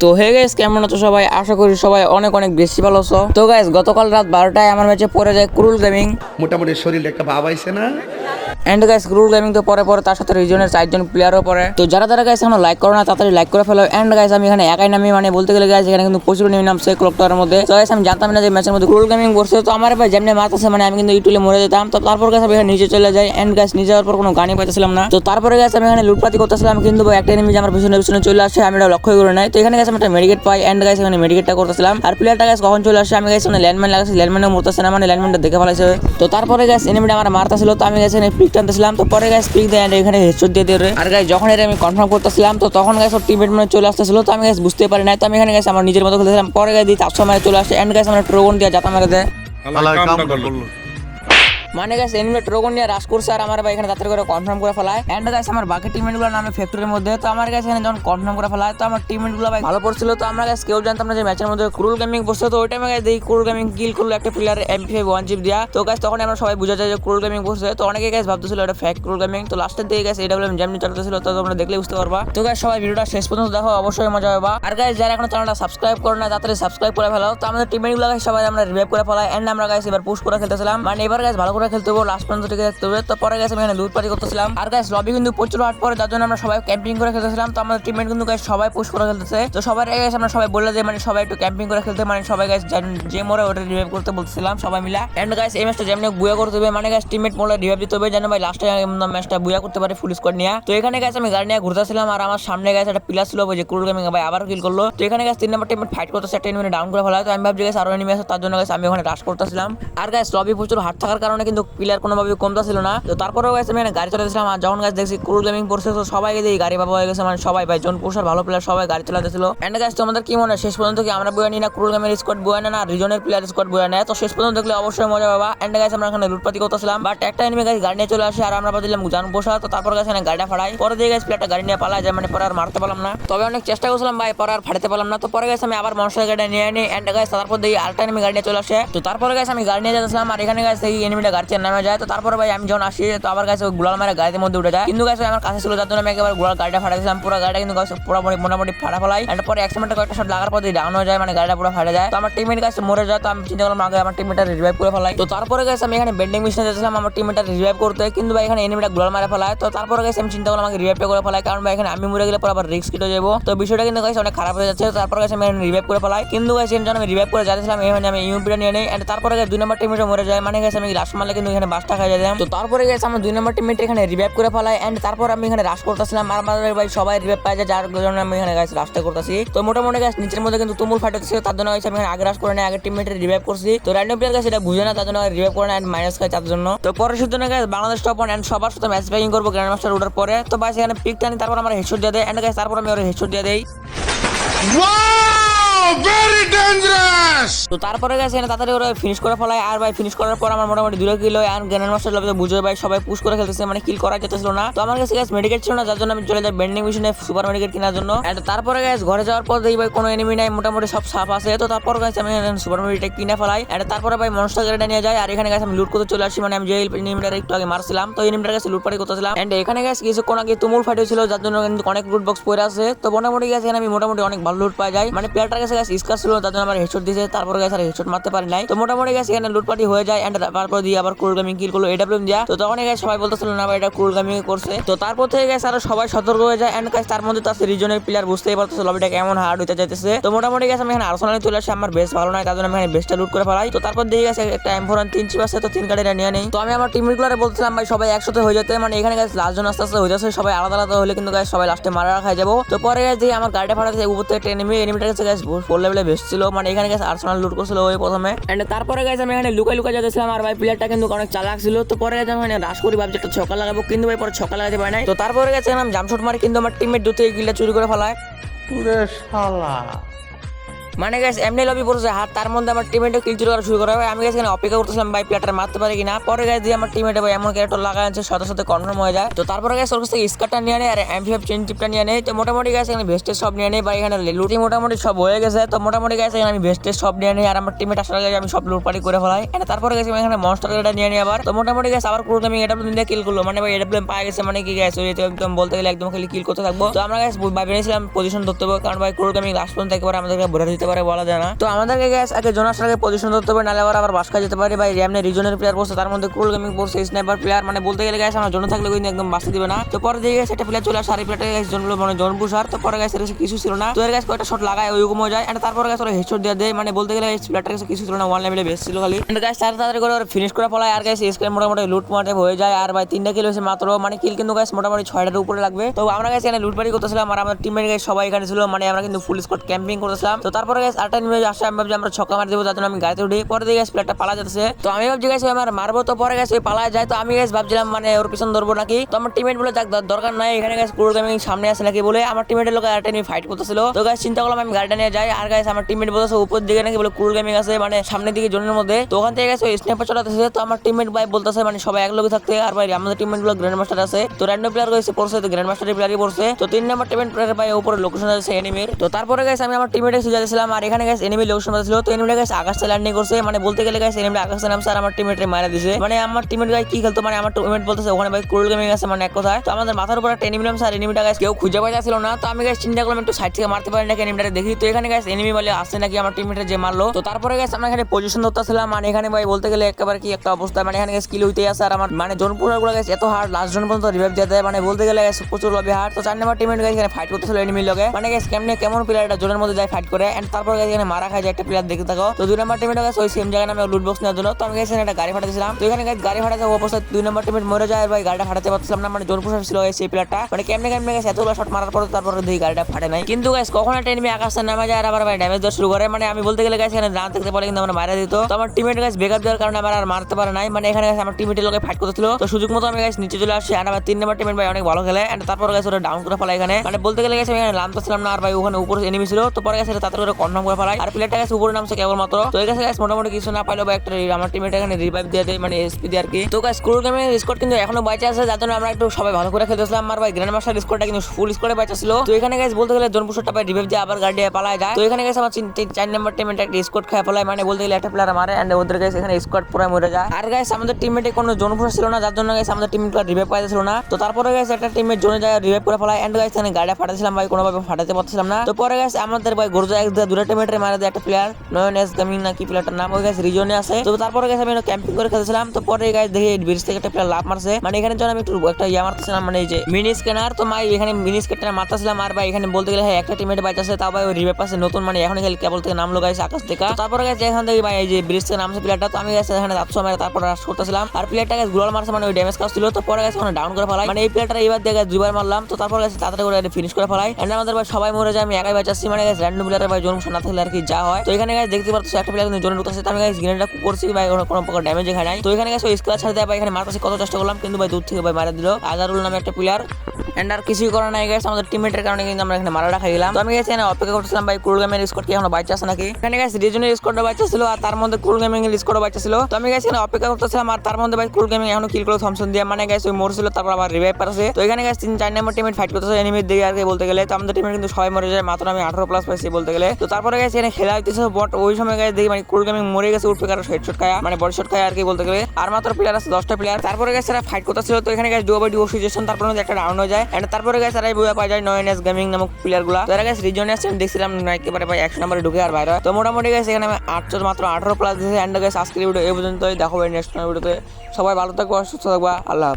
তো hey guys কেমন আছো সবাই? আশা করি সবাই অনেক অনেক বেশি ভালো আছো। তো গাইস গতকাল রাত বারোটায় আমার ম্যাচে পড়ে যায় ক্রুল গেমিং। মোটামুটি শরীরে একটা ভাব আইছে না? এন্ড গাইস ক্রুল গেমিং তো পরে পরে তার সাথে রিজনের চারজন প্লেয়ারও পরে তো যারা যারা গাইস এখনও লাইক করো না, তাড়াতাড়ি লাইক করে ফেলো। এন্ড গাইস আমি এখানে একাই নামি মানে বলতে গেলে গাইস এখানে কিন্তু প্রচুর নেমে নামছে ক্লকটার মধ্যে। তো গাইস আমি জানতাম না যে ম্যাচের মধ্যে ক্রুল গেমিং বসছে তো আমার ভাই যেমনি মারতেছে মানে আমি কিন্তু ইউটিউবে মরে যেতাম। তো তারপর গাইস আমি এখানে নিচে চলে যাই। এন্ড গাইস নিচে যাওয়ার পর কোনো গানই পাইতেছিলাম না। তো তারপরে গাইস আমি এখানে লুটপাতি করতেছিলাম। কিন্তু একটা এনিমি আমার পিছনে পিছনে চলে আসে, আমি এটা লক্ষ্য করে নাই। তো এখানে গাইস আমি একটা মেডিকেট পাই। এন্ড গাইস এখানে মেডিকেটটা করতেছিলাম। আর প্লেয়ারটা গাইস কখন চলে আসে? আমি গাইস এখানে ল্যান্ডম্যান লাগাচ্ছি ল্যান্ডম্যানও মরতেছে না মানে ল্যান্ডম্যানটা দেখে ফেলাইছে। তো তারপরে গাইস এনিমিটা আমার মারতেছিল। তো আমি এখানে পিক টানতেছিলাম তো, পরে গাইস পিক দেয়, এখানে হেডশট দিয়ে দিয়ে আর গাইস যখন এটা আমি কনফার্ম করতেছিলাম তো, তখন গাইস ওর টিমমেট মানে চলে আসতেছিল, তো আমি গাইস বুঝতে পারি নাই, তো আমি এখানে গাইস আমার নিজের মতো খেলতেছিলাম। পরে গাইস দিয়ে চারশো মারে চলে আসে এন্ড গাইস আমরা ট্রোগন দিয়ে জাতা মারে দেয়। মানে গাইস এনিমি ট্রোগন নিয়ে রাশ করছে আর আমার ভাই এখানে তাড়াতাড়ি করে কনফার্ম করে ফেলায়। এন্ড গাইস আমার বাকি টিমমেটগুলো নামে ফ্যাক্টরির মধ্যে। তো আমার গাইস এখানে যখন কনফার্ম করে ফেলায়, তো আমার টিমমেটগুলো ভাই ভালো পড়ছিল। তো আমরা গাইস কেউ জানতাম না যে ম্যাচের মধ্যে ক্রুল গেমিং বসছে। তো ওই টাইমে গাইস দেখি ক্রুল গেমিং কিল করল একটা প্লেয়ার এমপি ফাইভ ওয়ান জিপ দিয়া। তো গাইস তখন আমরা সবাই বুঝা যায় যে ক্রুল গেমিং বসছে। তো অনেকে গাইস ভাবতেছিল এটা ফ্যাক ক্রুল গেমিং তো লাস্টের দিকে গাইস এটা বলে যেমনি চলতেছিল। তো তোমরা দেখলে বুঝতে পারবা। তো গাইস সবাই ভিডিওটা শেষ পর্যন্ত দেখো। অবশ্যই মজা হবে আর গাইস যারা এখন চ্যানেলটা সাবস্ক্রাইব করে না তাড়াতাড়ি সাবস্ক্রাইব করে ফেলো তো আমাদের টিমমেটগুলো গাইস সবাই আমরা রিভাইভ করে ফেলাই এন্ড আমরা গাইস এবার পুশ করে খেলতেছিলাম। মানে এবার গাইস ভালো করে খেলতে হবে লাস্ট পর্যন্ত টিকে থাকতে হবে। তো পরে গেছে আমি এখানে লুট পার্টি করতেছিলাম। আর গাইস লবি কিন্তু প্রচুর হাট পরে যার জন্য আমরা সবাই ক্যাম্পিং করে খেলতেছিলাম। তো আমাদের টিমমেট কিন্তু গাইস সবাই পুশ করে খেলতেছে। তো সবাই গাইস আমরা সবাই বললে যে মানে সবাই একটু ক্যাম্পিং করে খেলতে মানে সবাই গাইস যে মরে ওটা রিভাইভ করতে বলছিলাম সবাই মিলা। এন্ড গাইস এই ম্যাচটা যেমনি বুয়া করতে হবে মানে গাইস টিমমেট মোলে রিভাইভ দিতে হবে, যেন ভাই লাস্টে ম্যাচটা বুয়া করতে পারে ফুল স্কোয়াড নিয়ে। তো এখানে গাইস আমি গাড়ি নিয়ে ঘুরতেছিলাম, আর আমার সামনে গাইস একটা পিলার ছিল যে ক্রুল গেমিং ভাই আবার কিল করল। তো এখানে গাইস তিন নম্বর টিমমেট ফাইট করতেছে, একটা ডাউন করে ফেলা তো আমি ভাবছি গাইস আরও এনিমি আছে, তার জন্য গাইস আমি ওখানে রাশ করতেছিলাম। আর গাইস লবি প্রচুর হাট থাকার কারণে কিন্তু প্লেয়ার কোনোভাবে কমতা ছিল না। তো তারপরেও গেছে আমি গাড়ি চালাতেছিলাম আর যখন গাছ দেখছি ক্রুল গেমিং পড়ছে তো সবাই দেখি গাড়ি বাবা হয়ে গেছে। মানে সবাই, ভাই, জন পুষার ভালো প্লেয়ার সবাই গাড়ি চালাতেছিল। এন্ড গাছ তোমাদের কি মনে হয়? শেষ পর্যন্ত কি আমরা বয়ে নিই না ক্রুল গেমের স্কোয়াড বয়ে না? রিজনের প্লেয়ার স্কোয়াড বয়ে নেয়? তো শেষ পর্যন্ত দেখলে অবশ্যই মজা পাবা। এন্ড গাইস আমরা এখানে লুটপাতি করতেছিলাম। বাট একটা এনিমি গাছ গাড়ি নিয়ে চলে আসে আর আমরা দিলাম জান বসা তো তারপর গাইস এখানে গাড়িটা ফাড়াই। পরে দিয়ে গেছে প্লেয়ারটা গাড়ি নিয়ে পালা যায়। মানে পরে আর মারতে পারলাম না। তবে অনেক চেষ্টা করছিলাম ভাই, পরে আর ফাড়াতে পারলাম না। তো পরে গেছে আমি আবার মনস্টার গাড়ি নিয়ে আনি। এন্ড গাছ তারপর দিয়ে আরেকটা এনিমি গাড়ি নিয়ে চলে আসে। তো তারপরে গাইস আমি গাড়ি নিয়ে যাচ্ছিলাম আর এখানে গাইস এই এনিমিটা গাড়ি চেয়ে নামে যায়, তো তারপরে ভাই আমি যখন আসি, তো আবার ওই গুলাল মারা গাড়ির মধ্যে উঠে যায়। কিন্তু গাইস আমার কাছে ছিল, যার জন্য আমি একবার গুলাল গাড়িটা ফাটা ফাটাইছিলাম পুরো গাড়িটা কিন্তু গাইস পুরো মোটামুটি ফাটা ফেলাই। এন্ড পরে এক্সিডেন্টে কয়েকটা শট লাগার পর ডাউন হয়ে যায় মানে গাড়িটা পুরো ফাটে যায়। তো আমার টিমমেট গাইস মরে যায়, তো আমি চিন্তা করলাম, আগে আমার টিমমেটটা রিভাইভ করে ফেলাই। তো তারপরে গেছে আমি এখানে বেন্ডিং মিশনে যাচ্ছিলাম, আমার টিমমেটটা রিভাইভ করতে। কিন্তু ভাই এখানে এনিমিটা গুলাল মারা ফেলায়। তো তারপরে গাইস আমি চিন্তা করলাম আমাকে রিভাইভটা করে ফেলাই। কারণ ভাই এখানে আমি মরে গেলে পরে আবার রিস্ক কেটে যাব। তো বিষয়টা কিন্তু গাইস অনেক খারাপ হয়ে যাচ্ছে। তারপর গেছে আমি রিভাইভ করে ফেলাই। কিন্তু জন্য আমি রিভাইভ করে যাচ্ছিলাম, এখানে আমি ইউপিটা নিয়ে নেই। এন্ড তারপরে দুই নম্বর টিমমেটটা মরে যায়। মানে গেছে আমি লাস্ট মারলে কিন্তু এখানে বাসটা খাই যেতাম তো তারপরে গেছে, আমার দুই নম্বর টিমমেট এখানে রিভাইভ করে ফেলাই এন্ড তারপর আমি এখানে রাশ করতেছিলাম। আর আমাদের ভাই সবাই রিভাইভ পাই যায় যার জন্য আমি এখানে গাইস রাশটা করতেছি। তো মোটামুটি গাইস নিচের মধ্যে কিন্তু তুমুল ফাইট হচ্ছে তার জন্য আমি এখানে আগে রাশ করে নেই, আগে টিমমেটের রিভাইভ করছি। তো র্যান্ডম প্লেয়ার গাইস এটা বুঝে না, তার জন্য রিভাইভ করে নেয় মাইনাস খাই তার জন্য। তো পরের সুযোগ গাইস বাংলাদেশ টপ এন্ড সবার সাথে ম্যাচ প্যাকিং করব গ্র্যান্ড মাস্টার ওঠার পরে। তো ভাই, সেখানে পিক টানি, তারপর আমার হেডশট দিয়ে দেয়। এন্ড গাইস তারপর আমি ওর হেডশট দিয়ে দেই। ভেরি ডেঞ্জারাস তো তারপরে গেছে এখানে তাড়াতাড়ি ওরা ফিনিশ করে ফেলায়। আর ভাই ফিনিশ করার পর আমার মোটামুটি দুটো কিলো আর গ্যানের মাস্টার লবিতে বুঝে ভাই, সবাই পুশ করে খেলতেছে। মানে কিল করা যেতেছিল না। তো আমার কাছে গ্যাস মেডিকেট ছিল না, যার জন্য আমি চলে যাই বেন্ডিং মেশিনে সুপার মেডিকেট কেনার জন্য। And তারপরে গ্যাস ঘরে যাওয়ার পর দেখি ভাই, কোনো এনিমি নাই, মোটামুটি সব সাপ আছে। তো তারপর গেছে আমি সুপার মেডিকেট কিনে ফেলাই। And তারপরে ভাই মনস্টার গাড়িটা নিয়ে যাই। আর এখানে গেছে আমি লুট করতে চলে আসি। মানে আমি যে এনিমিটার একটু আগে মারছিলাম। তো এনিমিটার কাছে লুট পাটি করতেছিলাম। এন্ড এখানে গেছে কিছুক্ষণ আগে তুমুল ফাইট হয়েছিল, যার জন্য কিন্তু অনেক লুট বক্স পড়ে আছে। তো মোটামুটি গেছে আমি মোটামুটি অনেক ভালো লুট পাওয়া যায় মানে প্লেয়ারটার কাছে গেছে স্কার ছিল তার জন্য আমার হেডশট দিয়েছে তারপরে গেছে আর হেডশট মারতে পারি নাই। তো মোটামুটি গেছে এখানে লুটপাটি হয়ে যায় এন্ড তারপর দিয়ে আবার কুল গেমিং কিল করল এডাব্লিউএম দিয়া। তো তখন গেছে সবাই বলতেছিল না এটা কুল গেমিং করছে। তো তারপর থেকে গেছে আরও সবাই সতর্ক হয়ে যায় গাইস তার মধ্যে তার রিজনের প্লেয়ার বুঝতেই পারতেছে লবিটা কেমন হার্ড হইতে যাইতেছে। তো মোটামুটি গেছে আমি এখানে আর্সেনালে চলে আসি, আমার বেশ ভালো নয় তার জন্য আমি এখানে বেস্টটা লুট করে ফেলাই। তো তারপর দিয়ে গেছে একটা এমফোরান তিন চিপ আছে, তো তিন গাড়িটা নিয়ে নেই। তো আমি আমার টিম গুলারে বলছিলাম ভাই, সবাই একসাথে হয়ে যেতে। মানে এখানে গেছে লাস্ট জন আস্তে আস্তে হয়ে যাচ্ছে, সবাই আলাদা আলাদা হলে কিন্তু গাছ সবাই লাস্টে মারা রাখা যাব। তো পরে গেছে আমার গাড়িটা ফাটাতে উপর থেকে একটা এনিমি এনিমিটার গেছে ফোর লেভেলে ভেসছিল মানে এখানে গেছে আর্সেনাল লুট করছিল ওই প্রথমে। এন্ড তারপরে গেছে আমি এখানে লুকাই লুকাই যাচ্ছিলাম আর ভাই প্লেয়ারটা কিন্তু অনেক চালাক ছিল। তো পরে গেছে আমি রাশ করি ভাবছি একটা ছক্কা লাগাবো কিন্তু ভাই পরে ছক্কা লাগাতে পারে নাই। তো তারপরে গেছে আমি জামশট মারি কিন্তু আমার টিমের দুটো গিলা চুরি করে ফেলায়। পুরে শালা। মানে গেছে এমনি লবি পড়ছে হাত তার মধ্যে আমার টিমেটও কিল চুরি করা শুরু করে ভাই আমি গেছে অপেক্ষা করতেছিলাম, ভাই প্লেয়ারটা মারতে পারে কিনা? পরে গেছে দিয়ে আমার টিমেটে ভাই এমন ক্যারেক্টার লাগা আছে, সাথে সাথে কনফার্ম হয়ে যায়। তো তারপরে গেছে ওর থেকে স্কারটা নিয়ে নেয় আর এমপি ফাইভ চেন চিপটা নিয়ে নেই তো মোটামুটি গেছে এখানে ভেস্টের সব নিয়ে নেই বা এখানে লুটি মোটামুটি সব হয়ে গেছে। তো মোটামুটি গেছে এখানে আমি ভেস্টের সব নিয়ে নেই আর আমার টিমেট আসার আগে আমি সব লুটপাটি করে ফেলাই। তারপরে গেছে এখানে মনস্টার এটা নিয়ে নিই আবার। তো মোটামুটি গেছে আবার পুরো আমি এটা দিয়ে কিল করল। মানে ভাই এটা পায়ে গেছে মানে কি গেছে একদম বলতে গেলে একদম খালি কিল করতে থাকব। তো আমরা গেছে ভাই ভেবেছিলাম পজিশন ধরতে হবে, কারণ ভাই ক্রোক আমি লাস্ট পর্যন্ত একেবারে আমাদেরকে ভরে দিতে পারে বলা যায় না। তো আমাদেরকে গ্যাস আগে জোনাস আগে পজিশন ধরতে হবে নাহলে আবার আবার বাসকা যেতে পারে। ভাই র্যামনে রিজনের প্লেয়ার বসে তার মধ্যে ক্রোল গেমিং পড়ছে স্নাইপার প্লেয়ার মানে বলতে গেলে গ্যাস আমার জোনে থাকলে কিন্তু একদম বাঁচতে দিবে না। তো পরে দিয়ে গেছে একটা প্লেয়ার চলে আসে আর এই প্লেয়ারটা গেছে জোনগুলো মানে জোন পুষার তো পরে গেছে কিছু ছিল না। তো এর গেছে কয়েকটা শট লাগায় ওইরকম হয়ে যায়। And তারপরে গেছে ওরা হেডশট দিয়ে দেয়। মানে বলতে গেলে এই প্লেয়ারটার কাছে ছিল না ওয়ান লেভেলে বেশ ছিল খালি। And guys, তাড়াতাড়ি করে ফিনিশ করে ফেলায়। আর গেছে স্ক্রিন মোটামুটি লুট মাটে হয়ে যায়। আর ভাই তিনটা কিল হয়েছে মাত্র। মানে কিল কিন্তু গাছ মোটামুটি ছয়টার উপরে লাগবে। তো আমরা গেছে এখানে লুটপাটি করতেছিলাম। আর আমাদের টিমের গাছ সবাই এখানে ছিল। মানে আমরা কিন্তু ফুল স্কোয়াড ক্যাম্পিং করতেছিলাম। তো তারপরে গেছে আটটা নিয়ে আসে, আমি ভাবছি আমরা ছক্কা মারি দেবো জন্য আমি গাড়িতে উঠি। পরে দিয়ে গেছে প্লেয়ারটা পালা যাচ্ছে। তো আমি ভাবছি গেছি আমার মারবো তো পরে গেছে পালায় যায়। তো আমি গেছে ভাবছিলাম মানে ওর পিছন ধরবো নাকি? তো আমার টিমেট বলে, যাক দরকার নাই, এখানে গেছে পুরো গেমিং সামনে আছে নাকি? বলে, আমার টিমেটের লোক আরেকটা নিয়ে ফাইট করতেছিল। তো গাছ চিন্তা করলাম আমি গাড়িটা নিয়ে যাই। আর গাছ আমার টিমেট বলতেছে, উপর দিকে নাকি? বলে কুল গেমিং আছে মানে সামনের দিকে জোনের মধ্যে। তো ওখান থেকে গেছে ওই চলাতেছে তো আমার টিমেট ভাই বলতেছে মানে সবাই এক লোকে থাকতে, আর ভাই, আমাদের টিমমেটগুলো গ্র্যান্ড মাস্টার আছে। তো র্যান্ডম প্লেয়ার রয়েছে পড়ছে, তো গ্র্যান্ড মাস্টারের প্লেয়ারই পড়ছে। তো তিন নম্বর টিমমেট প্লেয়ার ভাই উপরে লোকেশন আছে এনিমির তো তারপরে গেছে আমি আমার টিমমেটে যাচ্ছিলাম আর এখানে গেছে এনিমি লোকেশন ছিল। তো এনিমিটা গেছে আকাশে ল্যান্ডিং করছে। মানে বলতে গেলে গেছে এনিমিটা আকাশে নামছে আর আমার টিমমেটে মারা দিছে। মানে আমার টিমমেট গাই কি খেলতো? মানে আমার টিমমেট বলতেছে, ওখানে ভাই কুল গেমিং আছে। মানে এক কথায়। তো আমাদের মাথার উপর একটা এনিমি নামছে আর এনিমিটা গাছ কেউ খুঁজে পাইতেছিল না। তো আমি গাছ চিন্তা করলাম একটু সাইড থেকে মারতে পারি নাকি এনিমিটা দেখি। তো এখানে গাছ এনিমি বলে আসছে নাকি আমার টিমমেটের যে মারলো। তো তারপরে গেছে আমরা এখানে পজিশন ধরতেছিলাম। মানে এখানে ভাই বলতে গেলে একেবারে কি একটা অবস্থা। মানে এখানে স্কিল হইতে আছে। আর আমার মানে জোনপুরগুলো গেছে এত হার্ড লাস্ট জন পর্যন্ত রিভাইভ দিয়ে দেয়। মানে বলতে গেলে guys, প্রচুর লবি হার্ড তো চার নম্বর টিমের গাছ এখানে ফাইট করতেছিল এনিমির লগে মানে গেছে কেমনে, কেমন প্লেয়ার এটা জোনের মধ্যে যায় ফাইট করে। তারপর এখানে মারা খায় যায় একটা প্লেয়ার দেখতে থাকো। তো দুই নম্বর টিমের গেছে ওই সেম জায়গায় আমি লুট বক্স নেওয়ার জন্য। তো আমি গেছি একটা গাড়ি ফাটাইছিলাম তো এখানে গাড়ি ফাটাতে অবস্থা দুই নম্বর টিমের মরে যায়। ভাই, গাড়িটা ফাটাতে পারছিলাম না। মানে জোনপুর ছিল এই সেই প্লেয়ারটা মানে কেমনে কেমনে গেছে এতগুলো শট মারার পর তারপর দেখি গাড়িটা ফাটে নাই। কিন্তু গাছ কখন একটা এনিমি আকাশে নামে যায় আর আবার ভাই ড্যামেজ দেওয়া শুরু করে। মানে আমি বলতে গেলে গেছে এখানে রান থাকতে পারে কিন্তু আমার মারা দিত তো আমার টিমের গাছ বেকআপ দেওয়ার কারণে আমার আর মারতে পারে নাই। মানে এখানে গেছে আমার টিমের লোকে ফাইট করতেছিল। তো সুযোগ মতো আমি গাছ নিচে চলে আসছি। আর আমার তিন নম্বর টিমের ভাই অনেক ভালো খেলে। এন্ড তারপর গেছে ওরা ডাউন করে ফেলাই এখানে। মানে বলতে গেলে গেছে আমি এখানে নামতেছিলাম না। আর ভাই ওখানে উপরে এনিমি ছিল। তো পরে গেছে তাড়াতাড়ি কনফার্ম করে ফেলাই। আর প্লেয়ারটা গেছে উপরে নামছে কেবলমাত্র। তো এই গেছে গাছ মোটামুটি কিছু না পাইলো বা একটা আমার টিমের এখানে রিভাইভ দিয়ে দেয় মানে এসপি দিয়ে আর কি। তো গাছ স্কুল গেমে স্কোর কিন্তু এখনও বাইচে আছে, যার জন্য আমরা একটু সবাই ভালো করে খেলতেছিলাম। আর ভাই গ্র্যান্ড মাস্টার স্কোরটা কিন্তু ফুল স্কোরে বাইচা ছিল। তো এখানে গেছে বলতে গেলে জনপুষটা ভাই রিভাইভ দিয়ে আবার গাড়ি পালায় যায়। তো এখানে গেছে আমার চার নম্বর টিমের একটা স্কোর খায় ফেলায় মানে বলতে গেলে একটা প্লেয়ার মারে এন্ড ওদের গেছে এখানে স্কোয়াড পুরো মরে যায়। আর গাইস আমাদের টিমমেটে কোনো জনপুষ ছিল না, যার জন্য গেছে আমাদের টিমটা রিভাইভ পাইতেছিল না। তো তারপরে গেছে একটা টিমের জোনে যায় রিভাইভ করে ফেলায়। এন্ড গাইস এখানে গাড়িটা ফাটাছিলাম ভাই, কোনোভাবে ফাটাতে পারছিলাম না। তো পরে গেছে আমাদের ভাই গরজা এক দুটা টিমেটের মারে দেয়। একটা প্লেয়ার নয়ন এস গেমিং না কি প্লেয়ারটার নাম। ওই গেছে রিজনে আছে। তো তারপরে গেছে আমি ক্যাম্পিং করে খেলছিলাম তো পরে গাইস দেখি ব্রিজ থেকে একটা প্লেয়ার লাভ মারছে। মানে এখানে যখন আমি একটু একটা ইয়া মারতেছিলাম মানে এই যে মিনি স্ক্যানার তো মাই এখানে মিনি স্ক্যানার মারতেছিলাম। আর ভাই এখানে বলতে গেলে হ্যাঁ একটা টিমেট বাইতেছে তাও ভাই ওই রিভাইভ পাশে নতুন। মানে এখন খেলে কেবল থেকে নামলো গাইছে আকাশ থেকে। তো তারপরে গেছে এখান থেকে ভাই এই যে ব্রিজ থেকে নামছে প্লেয়ারটা তো আমি গেছে এখানে রাতশো মেরে তারপর রাশ করতেছিলাম। আর প্লেয়ারটা গেছে গুলাল মারছে মানে ওই ড্যামেজ কাজ ছিল। তো পরে গেছে ওখানে ডাউন করে ফেলাই। মানে এই প্লেয়ারটা এবার দেখে দুইবার মারলাম। তো তারপর গেছে তাড়াতাড়ি করে ফিনিশ করে ফেলাই। এন্ড আমাদের ভাই সবাই মরে যায়, আমি একাই বাঁচাচ্ছি। মানে গেছে র্যান্ডম প্লেয়ারের ভাই জোন না থাকলে আর কি যা হয়। তো এখানে গাছ দেখতে পাচ্ছি, একটা প্লেয়ার কিন্তু জোনে ঢুকতেছে। আমি গাছ গ্রেনেডটা করছি, ভাই, কোনো প্রকার ড্যামেজ এখানে নাই। তো এখানে গাছ ওই স্কোয়ার ছাড়তে ভাই, এখানে মারতেছি কত চেষ্টা করলাম, কিন্তু ভাই দূর থেকে ভাই মারা দিল। আজারুল নামে একটা প্লেয়ার এন্ড আর কিছুই করার নাই গেছে আমাদের টিমমেটের কারণে কিন্তু আমরা এখানে মারাটা খাই গেলাম। তো আমি গেছি এখানে অপেক্ষা করতেছিলাম, ভাই কুল গেমের স্কোর কি এখনও বাইচা আছে নাকি? এখানে গেছে রিজনের স্কোরটা বাইচা ছিল আর তার মধ্যে কুল গেমিং এর স্কোরও বাইচা ছিল। তো আমি গেছি এখানে অপেক্ষা করতেছিলাম আর তার মধ্যে, ভাই কুল গেমিং এখনও কিল করে থমসন দিয়ে। মানে গেছে ওই মরছিল তারপর আবার রিভাইভ পারছে তো এখানে গেছে তিন, চার নম্বর টিমের ফাইট করতেছে এনিমির দিকে আর কি বলতে গেলে। তো আমাদের টিমের কিন্তু সবাই মরে যায়, মাত্র আমি আঠারো প্লাস পাইছি বলতে গেলে। তো তারপরে গেছে এখানে খেলা হইতেছে বট ওই সময় গেছে দেখি মানে কুল গেমিং মরে গেছে, উঠবে কারও হেডশট খায়া মানে বডি শট খায় আর কি বলতে গেলে। আর মাত্র প্লেয়ার আছে, দশটা প্লেয়ার তারপরে গেছে ফাইট করতেছিল। তো এখানে গেছে ডুও বাই ডুও সিচুয়েশন তারপরে একটা রাউন্ড হয়ে যায়। এন্ড তারপরে গেছে এই বুয়া পাওয়া যায় নয়ন এস গেমিং নামক প্লেয়ারগুলা। তো এরা গেছে রিজনে আমি দেখছিলাম একেবারে ভাই, একশো নম্বরে ঢুকে আর বাইরে তো মোটামুটি গেছে এখানে আমি আটশো, মাত্র আঠারো প্লাস দিয়েছি। এন্ড গেছে আজকের ভিডিও এই পর্যন্তই। দেখো নেক্সট ভিডিওতে সবাই ভালো থাকব, সুস্থ থাকবা। আল্লাহ।